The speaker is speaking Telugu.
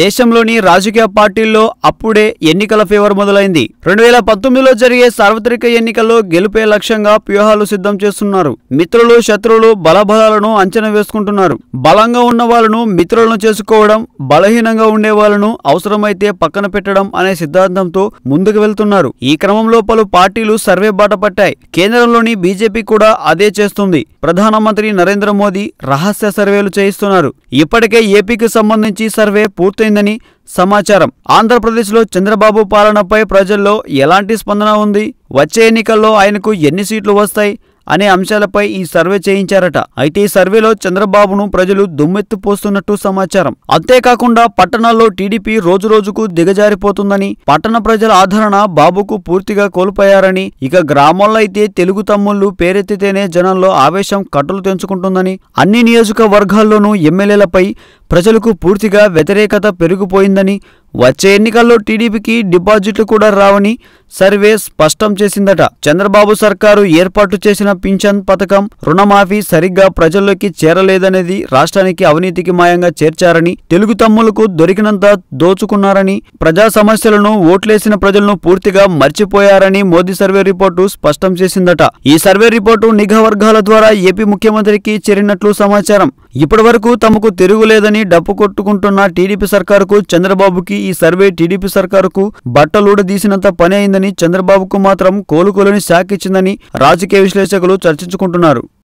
దేశంలోని రాజకీయ పార్టీల్లో అప్పుడే ఎన్నికల ఫీవర్ మొదలైంది. రెండు వేల పంతొమ్మిదిలో జరిగే సార్వత్రిక ఎన్నికల్లో గెలుపే లక్ష్యంగా వ్యూహాలు సిద్ధం చేస్తున్నారు. మిత్రులు శత్రువులు బలబలాలను అంచనా వేసుకుంటున్నారు. బలంగా ఉన్న వాళ్ళను మిత్రులను చేసుకోవడం బలహీనంగా ఉండే వాళ్ళను అవసరమైతే పక్కన పెట్టడం అనే సిద్ధాంతంతో ముందుకు వెళ్తున్నారు. ఈ క్రమంలో పలు పార్టీలు సర్వే బాట పట్టాయి. కేంద్రంలోని బీజేపీ కూడా అదే చేస్తుంది. ప్రధానమంత్రి నరేంద్ర మోదీ రహస్య సర్వేలు చేయిస్తున్నారు. ఇప్పటికే ఏపీకి సంబంధించి సర్వే పూర్తి పూర్తయిందని సమాచారం. ఆంధ్రప్రదేశ్లో చంద్రబాబు పాలనపై ప్రజల్లో ఎలాంటి స్పందన ఉంది? వచ్చే ఎన్నికల్లో ఆయనకు ఎన్ని సీట్లు వస్తాయి? అనే అంశాలపై ఈ సర్వే చేయించారట. అయితే ఈ సర్వేలో చంద్రబాబును ప్రజలు దుమ్మెత్తిపోస్తున్నట్టు సమాచారం. అంతేకాకుండా పట్టణాల్లో టీడీపీ రోజురోజుకు దిగజారిపోతుందని పట్టణ ప్రజల ఆదరణ బాబుకు పూర్తిగా కోల్పోయారని ఇక గ్రామాల్లో అయితే తెలుగు తమ్ముళ్ళు పేరెత్తితేనే జనంలో ఆవేశం కట్టలు తెంచుకుంటుందని అన్ని నియోజకవర్గాల్లోనూ ఎమ్మెల్యేలపై ప్రజలకు పూర్తిగా వ్యతిరేకత పెరిగిపోయిందని వచ్చే ఎన్నికల్లో టీడీపీకి డిపాజిట్లు కూడా రావని సర్వే స్పష్టం చేసిందట. చంద్రబాబు సర్కారు ఏర్పాటు చేసిన పింఛన్ పథకం రుణమాఫీ సరిగ్గా ప్రజల్లోకి చేరలేదనేది రాష్ట్రానికి అవినీతికి మాయంగా చేర్చారని తెలుగు తమ్ములకు దొరికినంత దోచుకున్నారని ప్రజా సమస్యలను ఓట్లేసిన ప్రజలను పూర్తిగా మర్చిపోయారని మోదీ సర్వే రిపోర్టు స్పష్టం చేసిందట. ఈ సర్వే రిపోర్టు నిఘా వర్గాల ద్వారా ఏపీ ముఖ్యమంత్రికి చేరినట్లు సమాచారం. ఇప్పటివరకు తమకు తిరుగులేదని డప్పు కొట్టుకుంటున్న టీడీపీ సర్కారుకు చంద్రబాబుకి ఈ సర్వే టీడీపీ సర్కారుకు బట్టలూడదీసినంత పని అయిందని చంద్రబాబుకు మాత్రం కోలుకోలేని షాక్ ఇచ్చిందని రాజకీయ విశ్లేషకులు చర్చించుకుంటున్నారు.